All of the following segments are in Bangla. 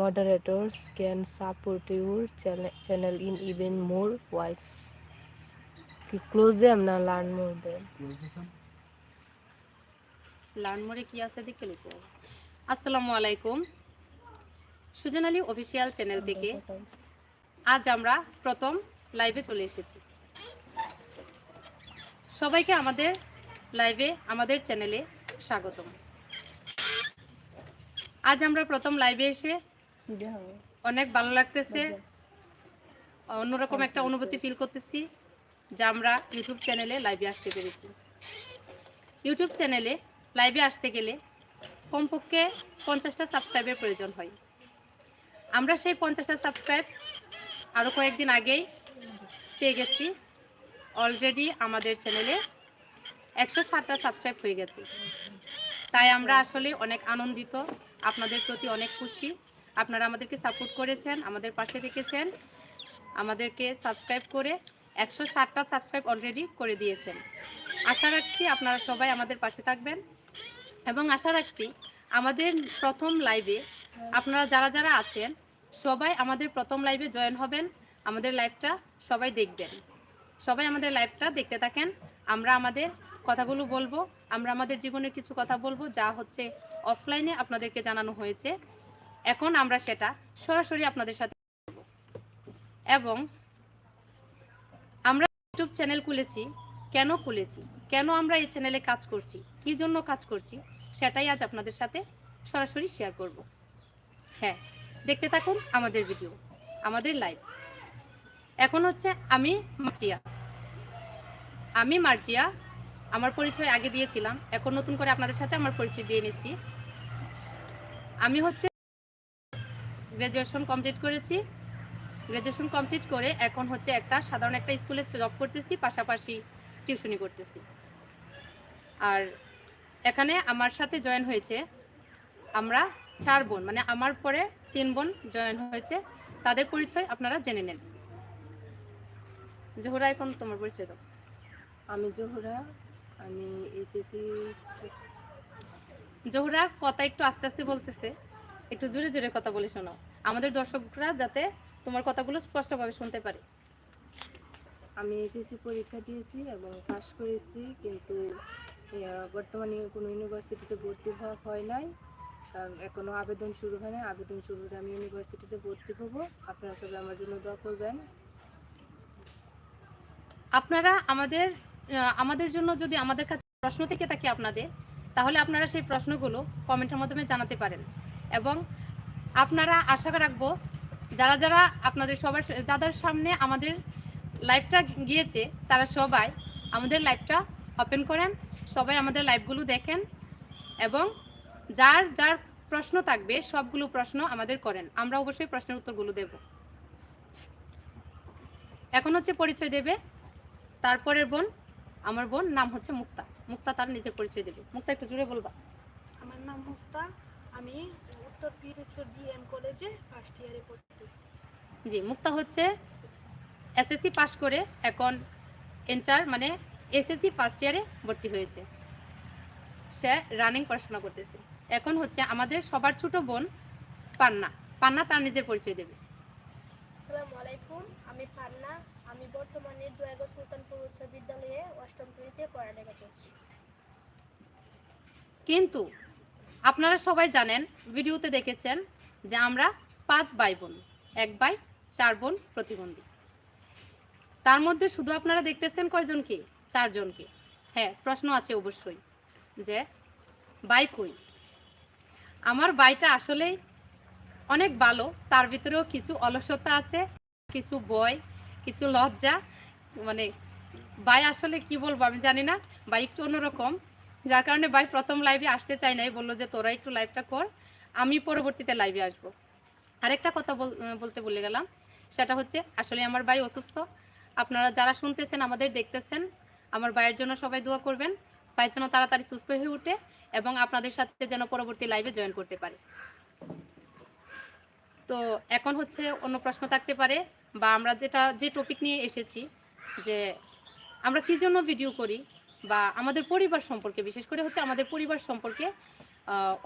moderators can support your channel, channel in even more ways. কি close them না learn more them? Learn more কি আছে দেখে নিতে হবে। আসসালামু আলাইকুম। সুজন আলী অফিসিয়াল চ্যানেল থেকে আজ আমরা প্রথম লাইভে চলে এসেছি। সবাইকে আমাদের লাইভে আমাদের চ্যানেলে স্বাগতম। আজ আমরা প্রথম লাইভে এসে অনেক ভালো লাগতেছে। অন্যরকম একটা অনুভূতি ফিল করতেছি যে আমরা ইউটিউব চ্যানেলে লাইভে আসতে পেরেছি। ইউটিউব চ্যানেলে লাইভে আসতে গেলে কমপক্ষে পঞ্চাশটা সাবস্ক্রাইবের প্রয়োজন হয়। আমরা সেই পঞ্চাশটা সাবস্ক্রাইব আরও কয়েকদিন আগেই পেয়ে গেছি। অলরেডি আমাদের চ্যানেলে একশো ষাটটা সাবস্ক্রাইব হয়ে গেছে। তাই আমরা আসলে অনেক আনন্দিত আপনাদের প্রতি অনেক খুশি। আপনারা আমাদেরকে সাপোর্ট করেছেন, আমাদের পাশে রেখেছেন আমাদেরকে সাবস্ক্রাইব করে একশো ষাটটা সাবস্ক্রাইব অলরেডি করে দিয়েছেন। আশা রাখছি আপনারা সবাই আমাদের পাশে থাকবেন এবং আশা রাখছি আমাদের প্রথম লাইভে আপনারা যারা যারা আছেন, সবাই আমাদের প্রথম লাইভে জয়েন হবেন, আমাদের লাইভটা সবাই দেখবেন। সবাই আমাদের লাইভটা দেখতে থাকেন, আমরা আমাদের কথাগুলো বলব, আমরা আমাদের জীবনের কিছু কথা বলব, যা হচ্ছে অফলাইনে আপনাদেরকে জানানো হয়েছে। এখন আমরা সেটা সরাসরি আপনাদের সাথে এবং আমরা ইউটিউব চ্যানেল খুলেছি, কেন খুলেছি, কেন আমরা এই চ্যানেলে কাজ করছি, কি জন্য কাজ করছি, সেটাই আজ আপনাদের সাথে সরাসরি শেয়ার করব। হ্যাঁ দেখতে থাকুন আমাদের ভিডিও আমাদের লাইভ এখন হচ্ছে আমি মার্জিয়া। আমি মার্জিয়া, আমার পরিচয় আগে দিয়েছিলাম, এখন নতুন করে আপনাদের সাথে আমার পরিচয় দিয়ে নিচ্ছি। আমি হচ্ছে গ্র্যাজুয়েশন কমপ্লিট করেছি। গ্র্যাজুয়েশন কমপ্লিট করে এখন হচ্ছে একটা সাধারণ একটা স্কুলে জব করতেছি পাশাপাশি টিউশনি করতেছি। আর এখানে আমার সাথে জয়েন হয়েছে আমরা চার বোন মানে আমার পরে তিন বোন জয়েন হয়েছে। তাদের পরিচয় আপনারা জেনে নেন। জোহরা এখন তোমার পরিচয় দাও। আমি জোহরা আমি এসএসসি জোহরা কথা একটু আস্তে আস্তে বলতেছে। একটু জোরে জোরে কথা বলে শোনাও। আমাদের দর্শকরা যাতে তোমার কথাগুলো স্পষ্টভাবে শুনতে পারে। আমি এসএসসি পরীক্ষা দিয়েছি এবং পাশ করেছি কিন্তু বর্তমানে কোনো ইউনিভার্সিটিতে ভর্তি হওয়া হয় নাই। কারণ এখনও আবেদন শুরু হয় না আবেদন শুরু হলে আমি ইউনিভার্সিটিতে ভর্তি হব। আপনারা সবাই আমার জন্য দোয়া করবেন। আপনারা আমাদের আমাদের জন্য যদি আমাদের কাছে প্রশ্ন থেকে থাকে আপনাদের তাহলে আপনারা সেই প্রশ্নগুলো কমেন্টের মাধ্যমে জানাতে পারেন। এবং আপনারা আশা রাখব, যারা যারা আপনাদের সবার যাদের সামনে আমাদের লাইভটা গিয়েছে, তারা সবাই আমাদের লাইভটা ওপেন করেন, সবাই আমাদের লাইভগুলো দেখেন এবং যার যার প্রশ্ন থাকবে, সবগুলো প্রশ্ন আমাদের করেন। আমরা অবশ্যই প্রশ্নের উত্তরগুলো দেব। এখন হচ্ছে পরিচয় দেবে, তারপরের বোন, আমার বোন নাম হচ্ছে মুক্তা। মুক্তা তার নিজের পরিচয় দেবে। মুক্তা, একটু জুড়ে বলবা। আমার নাম মুক্তা। আমি উত্তর পিরোজপুর বিএম কলেজে ফার্স্ট ইয়ারে পড়তেছি জি মুক্তা হচ্ছে এসএসসি পাশ করে এখন এন্টার মানে এসএসসি ফার্স্ট ইয়ারে ভর্তি হয়েছে। সে রানিং পড়াশোনা করতেছে। এখন হচ্ছে আমাদের সবার ছোট বোন পান্না। পান্না তার নিজের পরিচয় দেবে। আসসালামু আলাইকুম আমি পান্না। আমি বর্তমানে দয়াগঞ্জ সুলতানপুর উচ্চ বিদ্যালয়ে অষ্টম শ্রেণীতে পড়ালেখা করছি। কিন্তু আপনারা সবাই জানেন, ভিডিওতে দেখেছেন যে আমরা পাঁচ ভাই বোন, এক ভাই, চার বোন প্রতিবন্ধী। তার মধ্যে শুধু আপনারা দেখতেছেন কয়জনকে চারজনকে। হ্যাঁ প্রশ্ন আছে অবশ্যই যে বাই কই? আমার বাইটা আসলেই অনেক ভালো, তার ভিতরেও কিছু অলসতা আছে, কিছু বয় কিছু লজ্জা মানে বাই আসলে কি বলব আমি জানি না বাই একটু অন্যরকম। যার কারণে ভাই প্রথম লাইভে আসতে চাই নাই, বলল যে তোরা একটু লাইভটা কর, আমি পরবর্তীতে লাইভে আসব। আরেকটা কথা বল- বলতে বলে গেলাম, সেটা হচ্ছে আসলে আমার ভাই অসুস্থ। আপনারা যারা শুনতেছেন, আমাদের দেখতেছেন, আমার ভাইয়ের জন্য সবাই দোয়া করবেন। ভাই যেন তাড়াতাড়ি সুস্থ হয়ে উঠে এবং আপনাদের সাথে যেন পরবর্তী লাইভে জয়েন করতে পারে। তো এখন হচ্ছে অন্য প্রশ্ন থাকতে পারে, বা আমরা যেটা, যে টপিক নিয়ে এসেছি, যে আমরা কি জন্য ভিডিও করি? বা আমাদের পরিবার সম্পর্কে, বিশেষ করে হচ্ছে আমাদের পরিবার সম্পর্কে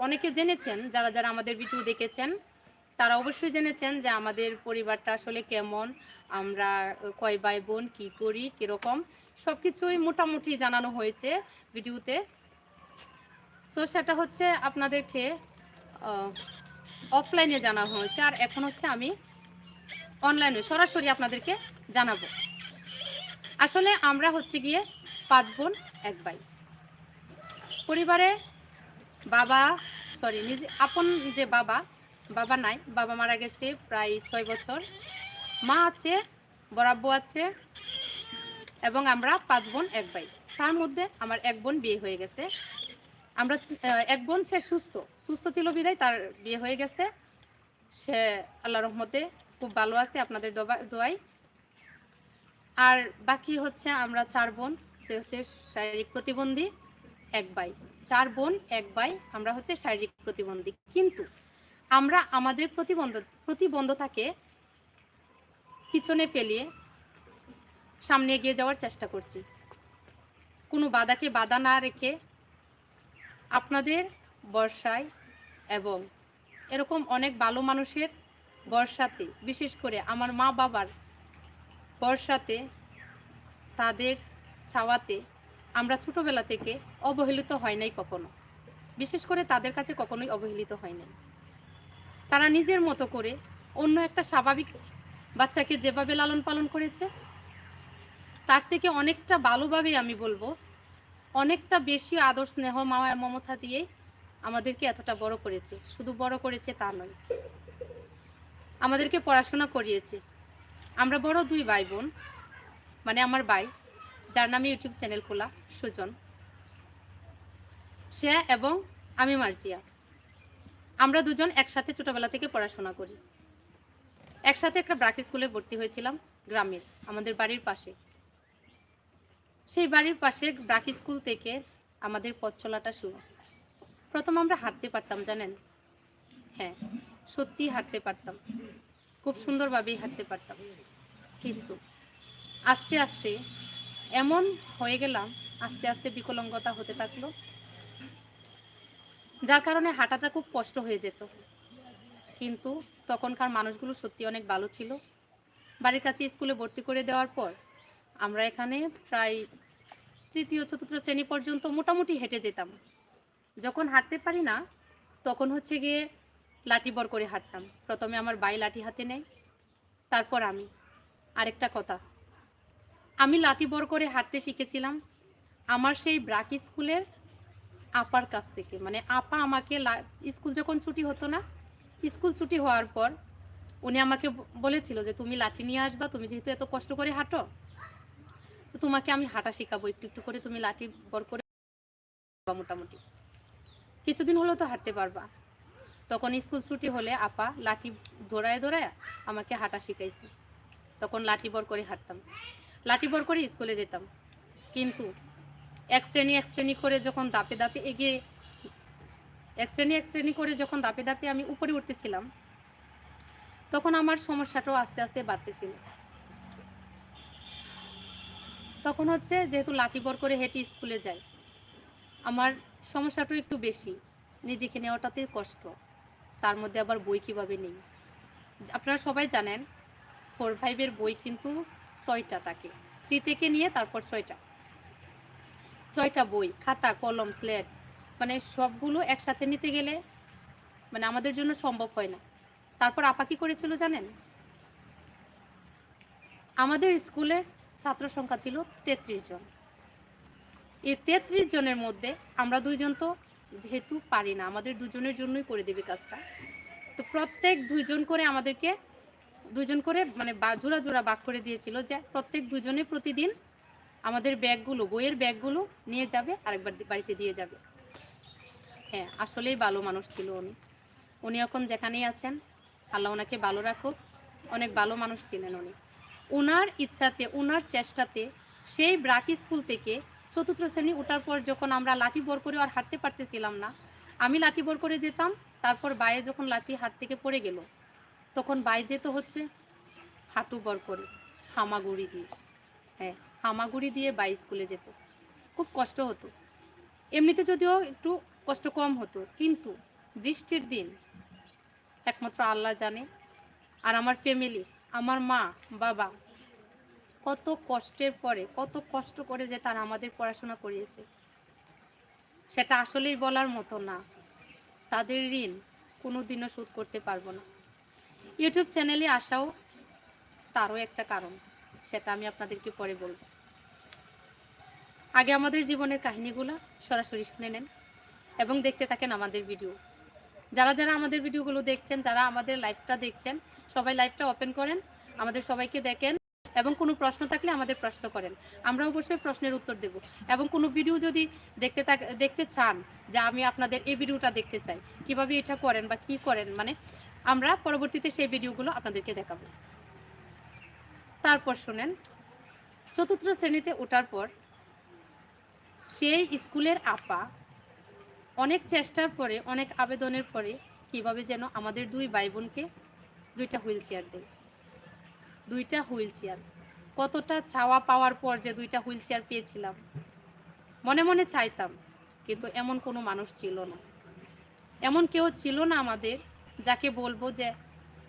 অনেকে জেনেছেন, যারা যারা আমাদের ভিডিও দেখেছেন, তারা অবশ্যই জেনেছেন যে আমাদের পরিবারটা আসলে কেমন, আমরা কয় ভাই বোন, কী করি, কীরকম সব কিছুই মোটামুটি জানানো হয়েছে ভিডিওতে সো সেটা হচ্ছে আপনাদেরকে অফলাইনে জানানো হয়েছে, আর এখন হচ্ছে আমি অনলাইনে সরাসরি আপনাদেরকে জানাব। আসলে আমরা হচ্ছে গিয়ে পাঁচ বোন এক ভাই। পরিবারে বাবা সরি নিজে, আপন যে বাবা বাবা নাই, বাবা মারা গেছে প্রায় ছয় বছর। মা আছে, বরাব্বু আছে, এবং আমরা পাঁচ বোন, এক ভাই। তার মধ্যে আমার এক বোন বিয়ে হয়ে গেছে। আমরা এক বোন, সে সুস্থ। সুস্থ ছিল বিদায়, তার বিয়ে হয়ে গেছে। সে আল্লাহ রহমতে খুব ভালো আছে, আপনাদের দোয়াই আর বাকি হচ্ছে আমরা চার বোন। যে হচ্ছে শারীরিক প্রতিবন্ধী, এক ভাই চার বোন, এক ভাই আমরা হচ্ছে শারীরিক প্রতিবন্ধী। কিন্তু আমরা আমাদের প্রতিবন্ধ, প্রতিবন্ধতাকে পিছনে ফেলিয়ে সামনে এগিয়ে যাওয়ার চেষ্টা করছি। কোনো বাধাকে বাধা না রেখে আপনাদের বর্ষায় এবং এরকম অনেক ভালো মানুষের বর্ষাতে, বিশেষ করে আমার মা বাবার বর্ষাতে তাদের ছাওয়াতে আমরা ছোটবেলা থেকে অবহেলিত হয় নাই কখনো। বিশেষ করে তাদের কাছে কখনোই অবহেলিত হয় নাই। তারা নিজের মতো করে অন্য একটা স্বাভাবিক বাচ্চাকে যেভাবে লালন পালন করেছে, তার থেকে অনেকটা ভালোভাবেই আমি বলব, অনেকটা বেশি আদর, স্নেহ, মায়া, মমতা দিয়ে আমাদেরকে এতটা বড় করেছে। শুধু বড় করেছে তা নয়, আমাদেরকে পড়াশোনা করিয়েছে। আমরা বড় দুই ভাই বোন মানে আমার ভাই যার নামে ইউটিউব চ্যানেল খোলা, সুজন। সে এবং আমি মার্জিয়া। আমরা দুজন একসাথে ছোটবেলা থেকে পড়াশোনা করি। একসাথে একটা ব্রাক স্কুলে ভর্তি হয়েছিলাম গ্রামের, আমাদের বাড়ির পাশে। সেই বাড়ির পাশে ব্রাক স্কুল থেকে আমাদের পথ চলাটা শুরু। প্রথম আমরা হাঁটতে পারতাম, জানেন? হ্যাঁ সত্যি হাঁটতে পারতাম। খুব সুন্দরভাবেই হাঁটতে পারতাম। কিন্তু আস্তে আস্তে এমন হয়ে গেলাম, আস্তে আস্তে বিকলঙ্গতা হতে থাকল। যার কারণে হাঁটাটা খুব কষ্ট হয়ে যেত। কিন্তু তখনকার মানুষগুলো সত্যি অনেক ভালো ছিল। বাড়ির কাছে স্কুলে ভর্তি করে দেওয়ার পর আমরা এখানে প্রায় তৃতীয়, চতুর্থ শ্রেণি পর্যন্ত মোটামুটি হেঁটে যেতাম। যখন হাঁটতে পারি না, তখন হচ্ছে গিয়ে লাঠি বর করে হাঁটতাম। প্রথমে আমার বাই লাঠি হাতে নেয়, তারপর আমি। আরেকটা কথা আমি লাঠি বর করে হাঁটতে শিখেছিলাম আমার সেই ব্রাক স্কুলের আপার কাছ থেকে। মানে আপা আমাকে স্কুল যখন ছুটি হতো না, স্কুল ছুটি হওয়ার পর উনি আমাকে বলেছিল যে তুমি লাঠি নিয়ে আসবা, তুমি যেহেতু এত কষ্ট করে হাঁটো, তো তোমাকে আমি হাঁটা শেখাবো, একটু একটু করে তুমি লাঠি বর করে মোটামুটি। কিছুদিন হলেও তো হাঁটতে পারবা। তখন স্কুল ছুটি হলে আপা লাঠি দৌড়ায় দৌড়ায় আমাকে হাঁটা শিখাইছে। তখন লাঠি বর করে হাঁটতাম। লাঠি বর করে স্কুলে যেতাম। কিন্তু এক শ্রেণি এক শ্রেণি করে যখন দাপে দাপে এগিয়ে, এক শ্রেণি এক শ্রেণি করে যখন দাপে দাপে আমি উপরে উঠতেছিলাম, তখন আমার সমস্যাটাও আস্তে আস্তে বাড়তেছিল। তখন হচ্ছে যেহেতু লাঠি বর করে হেঁটে স্কুলে যাই, আমার সমস্যাটাও একটু বেশি। নিজেকে নেওয়াটাতে কষ্ট। তার মধ্যে আবার বই কীভাবে নেই? আপনারা সবাই জানেন ফোর ফাইভের বই কিন্তু ছয়টা থাকে থ্রি থেকে নিয়ে তারপর ছয়টা। ছয়টা বই, খাতা, কলম স্লেট মানে সবগুলো একসাথে নিতে গেলে মানে আমাদের জন্য সম্ভব হয় না। তারপর আপা কি করেছিল জানেন? আমাদের স্কুলে ছাত্র সংখ্যা ছিল তেত্রিশ জন। এই তেত্রিশ জনের মধ্যে আমরা দুইজন তো যেহেতু পারি না, আমাদের দুজনের জন্যই করে দেবে কাজটা। তো প্রত্যেক দুইজন করে আমাদেরকে দুজন করে মানে জোড়া জোড়া বাক করে দিয়েছিল যে প্রত্যেক দুজনে প্রতিদিন আমাদের ব্যাগগুলো, বইয়ের ব্যাগগুলো নিয়ে যাবে, আরেকবার বাড়িতে দিয়ে যাবে। হ্যাঁ আসলেই ভালো মানুষ ছিল উনি। উনি এখন যেখানেই আছেন, আল্লাহ ওনাকে ভালো রাখুক। অনেক ভালো মানুষ ছিলেন উনি। ওনার ইচ্ছাতে ওনার চেষ্টাতে সেই ব্রাক স্কুল থেকে চতুর্থ শ্রেণি ওঠার পর যখন আমরা লাঠি বর করে আর হাঁটতে পারতেছিলাম না, আমি লাঠি বর করে যেতাম, তারপর বাইরে যখন লাঠি হাত থেকে পড়ে গেল তখন বাই যেতে হচ্ছে হাঁটু বর করে, হামাগুড়ি দিয়ে। হ্যাঁ হামাগুড়ি দিয়ে বাই স্কুলে যেত। খুব কষ্ট হতো। এমনিতে যদিও একটু কষ্ট কম হতো, কিন্তু বৃষ্টির দিন একমাত্র আল্লাহ জানে আর আমার ফ্যামিলি আমার মা, বাবা কত কষ্টের পরে, কত কষ্ট করে যে তারা আমাদের পড়াশোনা করিয়েছে। সেটা আসলেই বলার মতো না। তাদের ঋণ কোনো দিনও শোধ করতে পারব না। ইউটিউব চ্যানেলে আসাও তারও একটা কারণ, সেটা আমি আপনাদেরকে পরে বলব। আগে আমাদের জীবনের কাহিনীগুলো সরাসরি শুনে নেন এবং দেখতে থাকেন আমাদের ভিডিও। যারা যারা আমাদের ভিডিওগুলো দেখছেন, যারা আমাদের লাইভটা দেখছেন, সবাই লাইভটা ওপেন করেন, আমাদের সবাইকে দেখেন এবং কোনো প্রশ্ন থাকলে আমাদের প্রশ্ন করেন। আমরা অবশ্যই প্রশ্নের উত্তর দেব এবং কোনো ভিডিও যদি দেখতে দেখতে চান যে আমি আপনাদের এই ভিডিওটা দেখতে চাই, কীভাবে এটা করেন বা কি করেন মানে আমরা পরবর্তীতে সেই ভিডিওগুলো আপনাদেরকে দেখাবো। তারপর শোনেন, চতুর্থ শ্রেণীতে ওঠার পর সেই স্কুলের আপা অনেক চেষ্টার পরে, অনেক আবেদনের পরে কীভাবে যেন আমাদের দুই ভাই বোনকে দুইটা হুইল চেয়ার দেয়। দুইটা হুইল চেয়ার। কতটা চাওয়া পাওয়ার পর যে দুইটা হুইল চেয়ার পেয়েছিলাম। মনে মনে চাইতাম, কিন্তু এমন কোনো মানুষ ছিল না। এমন কেউ ছিল না আমাদের যাকে বলব যে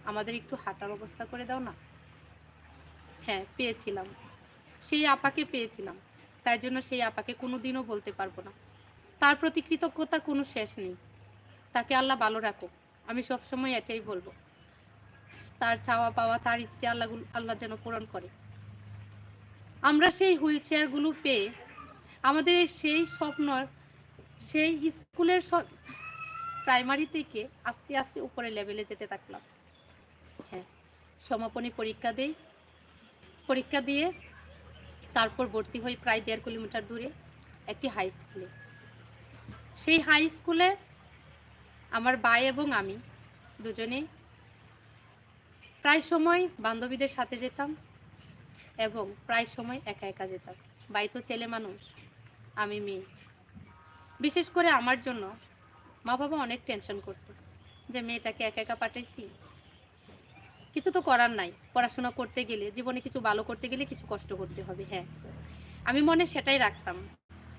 আমাদের একটু হাঁটার অবস্থা করে দাও না। হ্যাঁ পেয়েছিলাম। সেই আপাকে পেয়েছিলাম। তাই জন্য সেই আপাকে কোনো দিনও বলতে পারব না। তার প্রতি কৃতজ্ঞতার কোনো শেষ নেই। তাকে আল্লাহ ভালো রাখো আমি সবসময় এটাই বলব। তার চাওয়া পাওয়া, তার ইচ্ছে আল্লাহ আল্লাহ যেন পূরণ করে। আমরা সেই হুইল চেয়ারগুলো পেয়ে আমাদের সেই স্বপ্ন সেই স্কুলের প্রাইমারি থেকে আস্তে আস্তে উপরে লেভেলে যেতে থাকলাম। হ্যাঁ সমাপনী পরীক্ষা দেই। পরীক্ষা দিয়ে তারপর ভর্তি হই প্রায় দেড় কিলোমিটার দূরে একটি হাই স্কুলে সেই হাই স্কুলে আমার ভাই এবং আমি দুজনেই প্রায় সময় বান্ধবীদের সাথে যেতাম এবং প্রায় সময় একা একা যেতাম। বাই তো ছেলে মানুষ, আমি মেয়ে। বিশেষ করে আমার জন্য মা বাবা অনেক টেনশন করতো যে মেয়েটাকে একা একা পাঠাইছি। কিছু তো করার নাই। পড়াশোনা করতে গেলে, জীবনে কিছু ভালো করতে গেলে কিছু কষ্ট করতে হবে হ্যাঁ। আমি মনে সেটাই রাখতাম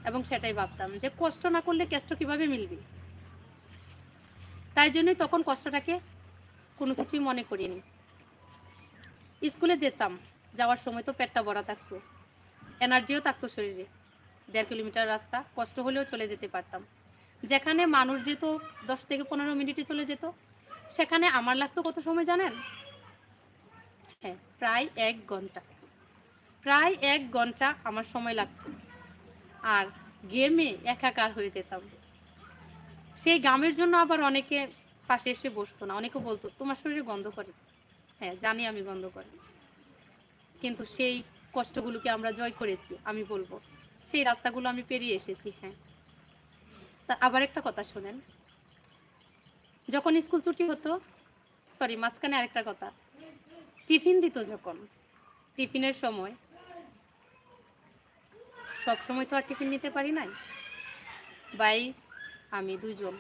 এবং সেটাই ভাবতাম যে কষ্ট না করলে কেষ্ট কীভাবে মিলবে? তাই জন্যই তখন কষ্টটাকে কোনো কিছুই মনে করিনি। স্কুলে যেতাম, যাওয়ার সময় তো পেটটা ভরা থাকতো। এনার্জিও থাকতো শরীরে। দেড় কিলোমিটার রাস্তা, কষ্ট হলেও চলে যেতে পারতাম। যেখানে মানুষ যেত, দশ থেকে পনেরো মিনিটে চলে যেত, সেখানে আমার লাগতো কত সময় জানেন? হ্যাঁ প্রায় এক ঘণ্টা। প্রায় এক ঘণ্টা আমার সময় লাগতো। আর গেমে একাকার হয়ে যেতাম। সেই গামের জন্য আবার অনেকে পাশে এসে বসতো না, অনেকে বলতো, তোমার শরীরে গন্ধ করে? হ্যাঁ জানি আমি গন্ধ করে। কিন্তু সেই কষ্টগুলোকে আমরা জয় করেছি, আমি বলব। সেই রাস্তাগুলো আমি পেরিয়ে এসেছি হ্যাঁ। তা আবার একটা কথা শোনেন। যখন স্কুল ছুটি হতো সরি মাঝখানে আরেকটা কথা। টিফিন দিত যখন, টিফিনের সময়। সব সময় তো আর টিফিন নিতে পারি নাই। বাই, আমি দুজন।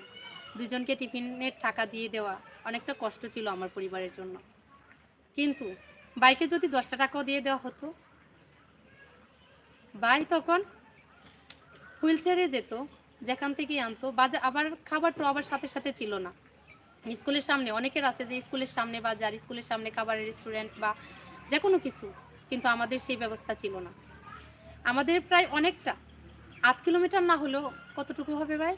দুজনকে টিফিনের টাকা দিয়ে দেওয়া অনেকটা কষ্ট ছিল আমার পরিবারের জন্য। কিন্তু বাইকে যদি দশটা টাকাও দিয়ে দেওয়া হতো, বাই তখন হুইল চেয়ারে যেত যেখান থেকে আনতো বাজার আবার খাবার তো আবার সাথে সাথে ছিল না। স্কুলের সামনে, অনেকের আছে যে স্কুলের সামনে বাজার, স্কুলের সামনে খাবারের রেস্টুরেন্ট বা যে কোনো কিছু, কিন্তু আমাদের সেই ব্যবস্থা ছিল না। আমাদের প্রায় অনেকটা, আধ কিলোমিটার না হলেও কতটুকু হবে ভাই?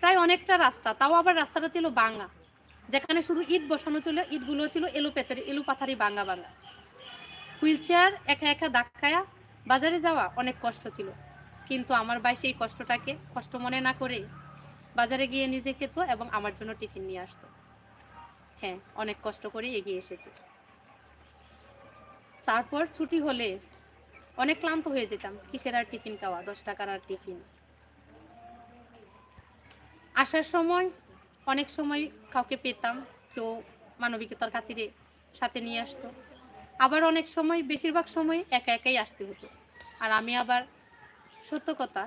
প্রায় অনেকটা রাস্তা, তাও আবার রাস্তাটা ছিল বাঙ্গা যেখানে শুধু ইট বসানো ছিল, ইটগুলো ছিল এলু পেতারি, এলু পাথারি বাঙ্গা বাঙ্গা হুইল চেয়ার, একা একা ধাক্কায়া বাজারে যাওয়া অনেক কষ্ট ছিল। কিন্তু আমার ভাই সেই কষ্টটাকে কষ্ট মনে না করে বাজারে গিয়ে নিজে খেত এবং আমার জন্য টিফিন নিয়ে আসতো। হ্যাঁ অনেক কষ্ট করে এগিয়ে এসেছে। তারপর ছুটি হলে অনেক ক্লান্ত হয়ে যেতাম, কিসের আর টিফিন খাওয়া? দশ টাকার আর টিফিন। আসার সময় অনেক সময় কাউকে পেতাম, কেউ মানবিকতার খাতিরে সাথে নিয়ে আসতো। আবার অনেক সময়, বেশিরভাগ সময় একা একাই আসতে হতো। আর আমি আবার সত্য কথা,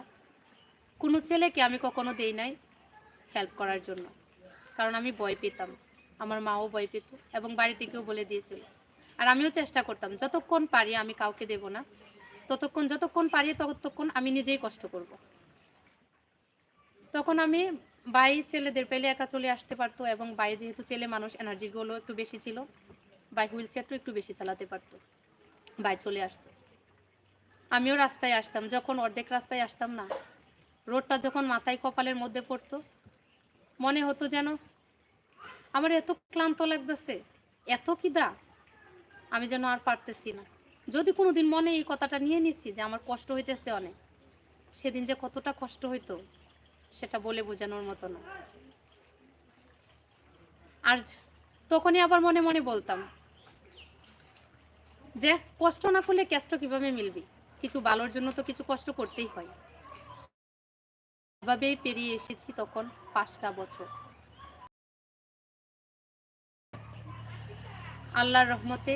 কোনো ছেলেকে আমি কখনো দেই নাই হেল্প করার জন্য। কারণ আমি ভয় পেতাম, আমার মাও ভয় পেত এবং বাড়ি থেকেও বলে দিয়েছিল। আর আমিও চেষ্টা করতাম, যতক্ষণ পারি আমি কাউকে দেব না, ততক্ষণ, যতক্ষণ পারি ততক্ষণ আমি নিজেই কষ্ট করব। তখন আমি বাই ছেলেদের পেলে একা চলে আসতে পারতো এবং বাই যেহেতু ছেলে মানুষ এনার্জিগুলো একটু বেশি ছিল, বাই হুইল চেয়ারটা একটু বেশি চালাতে পারতো, বাই চলে আসতো। আমিও রাস্তায় আসতাম, যখন অর্ধেক রাস্তায় আসতাম না। রোডটা যখন মাথায় কপালের মধ্যে পড়তো, মনে হতো যেন আমার এত ক্লান্ত লাগতেছে, এত কিদা আমি যেন আর পারতেছি না। যদি কোনো দিন মনে এই কথাটা নিয়ে নিছি যে আমার কষ্ট হইতেছে অনেক, সেদিন যে কতটা কষ্ট হইতো, সেটা বলে বোঝানোর মতো না। আর তখনই আবার মনে মনে বলতাম, যে কষ্ট না করলে কষ্ট কীভাবে মিলবি? কিছু ভালোর জন্য তো কিছু কষ্ট করতেই হয়। এভাবেই পেরিয়ে এসেছি তখন পাঁচটা বছর। আল্লাহর রহমতে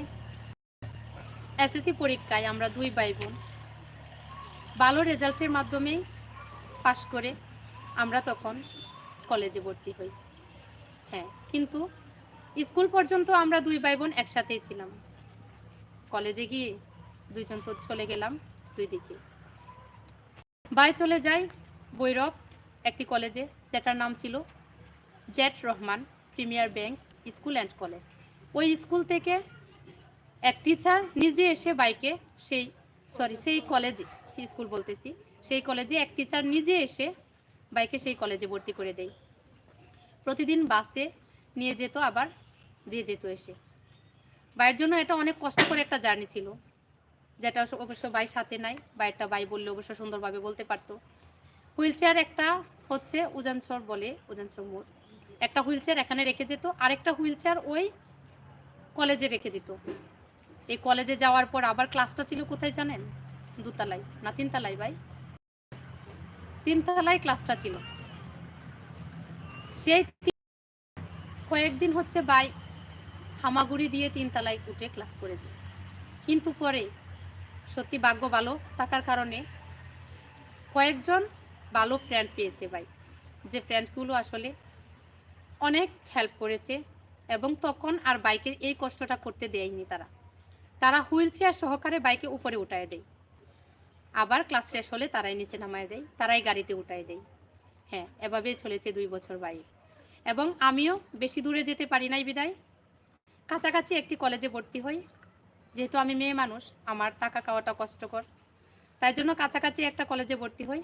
এসএসসি পরীক্ষায় আমরা দুই ভাই বোন ভালো রেজাল্টের মাধ্যমেই পাশ করে আমরা তখন কলেজে ভর্তি হই। হ্যাঁ কিন্তু স্কুল পর্যন্ত আমরা দুই ভাই বোন একসাথেই ছিলাম। কলেজে গিয়ে দুইজন তো চলে গেলাম। দুই দিকে ভাই চলে যায় বৈরব একটি কলেজে, যেটার নাম ছিল jet Rahman premier bank school and college. ওই স্কুল থেকে এক টিচার নিজে এসে বাইকে সেই সরি সেই কলেজে স্কুল বলতেছি? সেই কলেজে এক টিচার নিজে এসে বাইকে সেই কলেজে ভর্তি করে দেয়। প্রতিদিন বাসে নিয়ে যেত, আবার দিয়ে যেত এসে। বাইয়ের জন্য এটা অনেক কষ্টকর একটা জার্নি ছিল। যেটা অবশ্য- বাই সাথে নাই বাইরটা বাই বললে অবশ্য সুন্দরভাবে বলতে পারতো। হুইল চেয়ার একটা হচ্ছে উজানসর বলে উজানসর মোড়। একটা হুইল চেয়ার এখানে রেখে যেত, আরেকটা হুইল চেয়ার ওই কলেজে রেখে যেত। এই কলেজে যাওয়ার পর আবার ক্লাসটা ছিল কোথায় জানেন? দুতলায়, না তিনতলায় ভাই? তিনতলায় ক্লাসটা ছিল। সেই কয়েকদিন হচ্ছে বাই হামাগুড়ি দিয়ে তিনতলায় উঠে ক্লাস করেছে। কিন্তু পরে সত্যি ভাগ্য ভালো থাকার কারণে কয়েকজন ভালো ফ্রেন্ড পেয়েছে ভাই। যে ফ্রেন্ডগুলো আসলে অনেক হেল্প করেছে এবং তখন আর বাইকের এই কষ্টটা করতে দেয়নি তারা। তারা হুইল চেয়ার সহকারে বাইকে উপরে উঠায় দেয়। আবার ক্লাস শেষ হলে তারাই নিচে নামায় দেয়, তারাই গাড়িতে উঠায় দেয়। হ্যাঁ এভাবেই চলেছে দুই বছর বাইক এবং আমিও বেশি দূরে যেতে পারি নাই বিদায়। কাছাকাছি একটি কলেজে ভর্তি হই। যেহেতু আমি মেয়ে মানুষ, আমার টাকা খাওয়াটা কষ্টকর। তাই জন্য কাছাকাছি একটা কলেজে ভর্তি হই।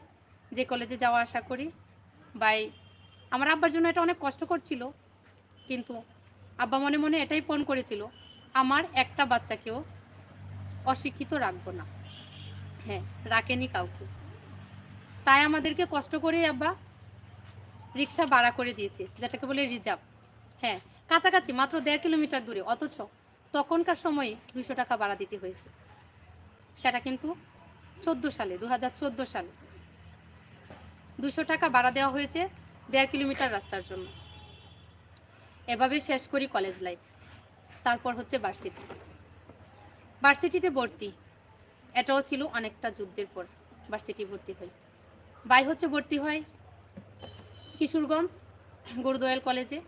যে কলেজে যাওয়া আসা করি। বাই, আমার আব্বার জন্য এটা অনেক কষ্টকর ছিল। কিন্তু আব্বা মনে মনে এটাই ফোন করেছিল, আমার একটা বাচ্চাকেও অশিক্ষিত রাখব না। হ্যাঁ রাখেনি কাউকে। তাই আমাদেরকে কষ্ট করে আব্বা রিক্সা ভাড়া করে দিয়েছে, যেটাকে বলে রিজার্ভ। হ্যাঁ কাছাকাছি, মাত্র দেড় কিলোমিটার দূরে, অথচ তখনকার সময়ে দুশো টাকা ভাড়া দিতে হয়েছে। সেটা কিন্তু চোদ্দ সালে দু হাজার চোদ্দ সালে। দুশো টাকা ভাড়া দেওয়া হয়েছে দেড় কিলোমিটার রাস্তার জন্য। এভাবে শেষ করি কলেজ লাইফ। তারপর হচ্ছে ভার্সিটি। ভার্সিটিতে ভর্তি। এটাও ছিল অনেকটা যুদ্ধের পর ভার্সিটি ভর্তি হই। বাই হচ্ছে ভর্তি হয় কিশোরগঞ্জ গুরুদয়াল কলেজে।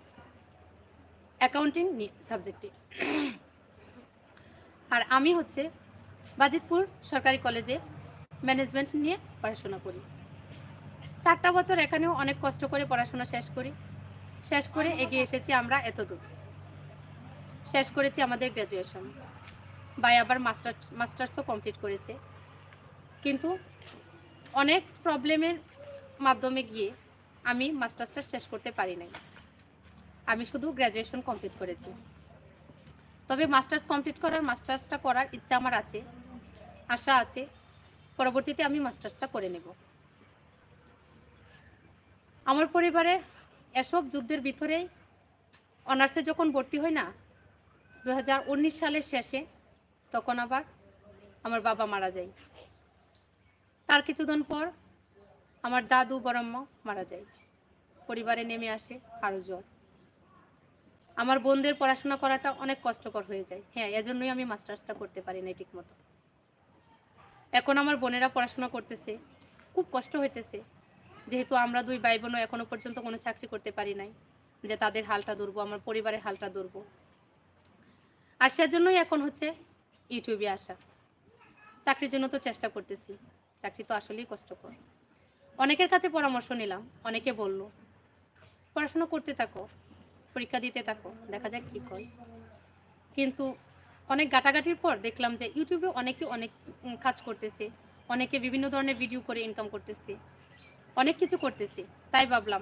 অ্যাকাউন্টিং সাবজেক্টে। আর আমি হচ্ছে বাজিতপুর সরকারি কলেজে ম্যানেজমেন্ট নিয়ে পড়াশোনা করি। চারটা বছর এখানেও অনেক কষ্ট করে পড়াশোনা শেষ করি। শেষ করে এগিয়ে এসেছি আমরা এতদূর। শেষ করেছি আমাদের গ্র্যাজুয়েশন বাই আবার মাস্টার মাস্টার্সও কমপ্লিট করেছে। কিন্তু অনেক প্রবলেমের মাধ্যমে গিয়ে আমি মাস্টার্সটা শেষ করতে পারি নাই। আমি শুধু গ্র্যাজুয়েশন কমপ্লিট করেছি। তবে মাস্টার্স কমপ্লিট করার মাস্টার্সটা করার ইচ্ছা আমার আছে, আশা আছে। পরবর্তীতে আমি মাস্টার্সটা করে নেব। আমার পরিবারে এসব যুদ্ধের ভিতরেই অনার্সে যখন ভর্তি হয় না দু হাজার উনিশ সালের শেষে তখন আবার আমার বাবা মারা যায়। তার কিছুদিন পর আমার দাদু বড়ম্মা মারা যায়। পরিবারে নেমে আসে আরও জ্বর। আমার বোনদের পড়াশোনা করাটা অনেক কষ্টকর হয়ে যায়। হ্যাঁ এজন্যই আমি মাস্টার্সটা করতে পারি না ঠিক মতো এখন আমার বোনেরা পড়াশোনা করতেছে, খুব কষ্ট হইতেছে। যেহেতু আমরা দুই ভাই বোনও এখনও পর্যন্ত কোনো চাকরি করতে পারি নাই, যে তাদের হালটা ধরবো, আমার পরিবারের হালটা ধরবো। আর সেজন্যই এখন হচ্ছে ইউটিউবে আসা। চাকরির জন্য তো চেষ্টা করতেছি, চাকরি তো আসলেই কষ্টকর। অনেকের কাছে পরামর্শ নিলাম, অনেকে বলল, পড়াশোনা করতে থাকো পরীক্ষা দিতে থাকো, দেখা যাক কী করে কিন্তু অনেক গাটাগাটির পর দেখলাম যে ইউটিউবে অনেকে অনেক কাজ করতেছে, অনেকে বিভিন্ন ধরনের ভিডিও করে ইনকাম করতেছে, অনেক কিছু করতেছে, তাই ভাবলাম,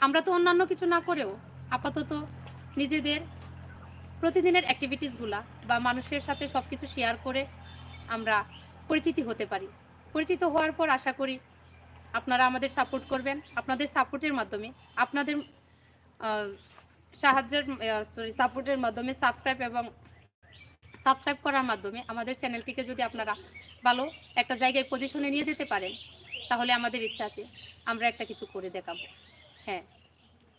আমরা তো অন্যান্য কিছু না করেও আপাতত নিজেদের প্রতিদিনের অ্যাক্টিভিটিসগুলা বা মানুষের সাথে সব কিছু শেয়ার করে আমরা পরিচিতি হতে পারি। পরিচিত হওয়ার পর আশা করি আপনারা আমাদের সাপোর্ট করবেন। আপনাদের সাপোর্টের মাধ্যমে আপনাদের সাহায্যের সরি সাপোর্টের মাধ্যমে সাবস্ক্রাইব এবং সাবস্ক্রাইব করার মাধ্যমে আমাদের চ্যানেলটিকে যদি আপনারা ভালো একটা জায়গায় পজিশনে নিয়ে যেতে পারেন, তাহলে আমাদের ইচ্ছা আছে আমরা একটা কিছু করে দেখাবো। হ্যাঁ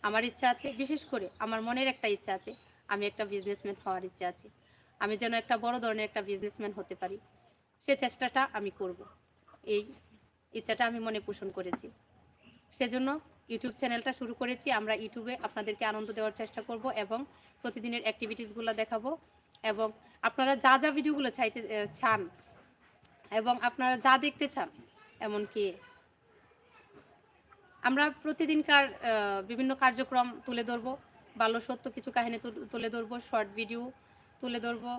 আমার ইচ্ছা আছে, বিশেষ করে আমার মনের একটা ইচ্ছা আছে, আমি একটা বিজনেসম্যান হওয়ার ইচ্ছা আছে। আমি যেন একটা বড় ধরনের একটা বিজনেসম্যান হতে পারি। সে চেষ্টাটা আমি করব। এই ইচ্ছাটা আমি মনে পোষণ করেছি। সেজন্য ইউটিউব চ্যানেলটা শুরু করেছি। আমরা ইউটিউবে আপনাদেরকে আনন্দ দেওয়ার চেষ্টা করব এবং প্রতিদিনের অ্যাক্টিভিটিসগুলো দেখাবো। এবং আপনারা যা যা ভিডিওগুলো চাইতে চান এবং আপনারা যা দেখতে চান, এমনকি আমরা প্রতিদিনকার বিভিন্ন কার্যক্রম তুলে ধরবো। বাল্য সত্য কিছু কাহিনী তুলে ধরবো শর্ট ভিডিও তুলে ধরবো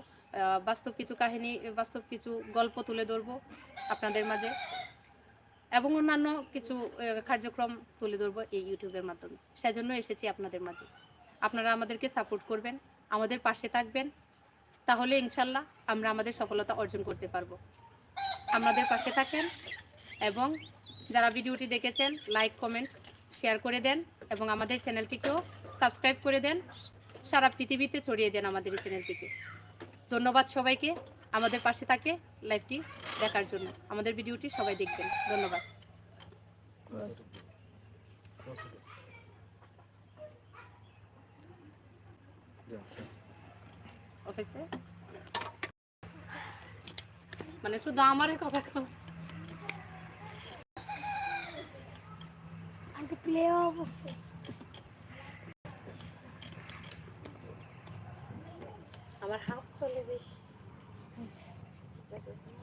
বাস্তব কিছু কাহিনী, বাস্তব কিছু গল্প তুলে ধরবো আপনাদের মাঝে। এবং অন্যান্য কিছু কার্যক্রম তুলে ধরবো এই ইউটিউবের মাধ্যমে। সেজন্য এসেছি আপনাদের মাঝে। আপনারা আমাদেরকে সাপোর্ট করবেন, আমাদের পাশে থাকবেন, তাহলে ইনশাল্লাহ আমরা আমাদের সফলতা অর্জন করতে পারব। আমাদের পাশে থাকেন এবং যারা ভিডিওটি দেখেছেন, লাইক, কমেন্ট, শেয়ার করে দেন এবং আমাদের চ্যানেলটিকেও সাবস্ক্রাইব করে দেন। সারা পৃথিবীতে ছড়িয়ে দেন আমাদের এই চ্যানেলটিকে। ধন্যবাদ সবাইকে। আমাদের পাশে থাকে লাইভটি দেখার জন্য। আমাদের ভিডিওটি সবাই দেখবেন। ধন্যবাদ। অফিসে? মানে শুধু আমার কথা। আন্টি প্লে অবশ্যই। আমার হাত চলে বেশ। Thank you.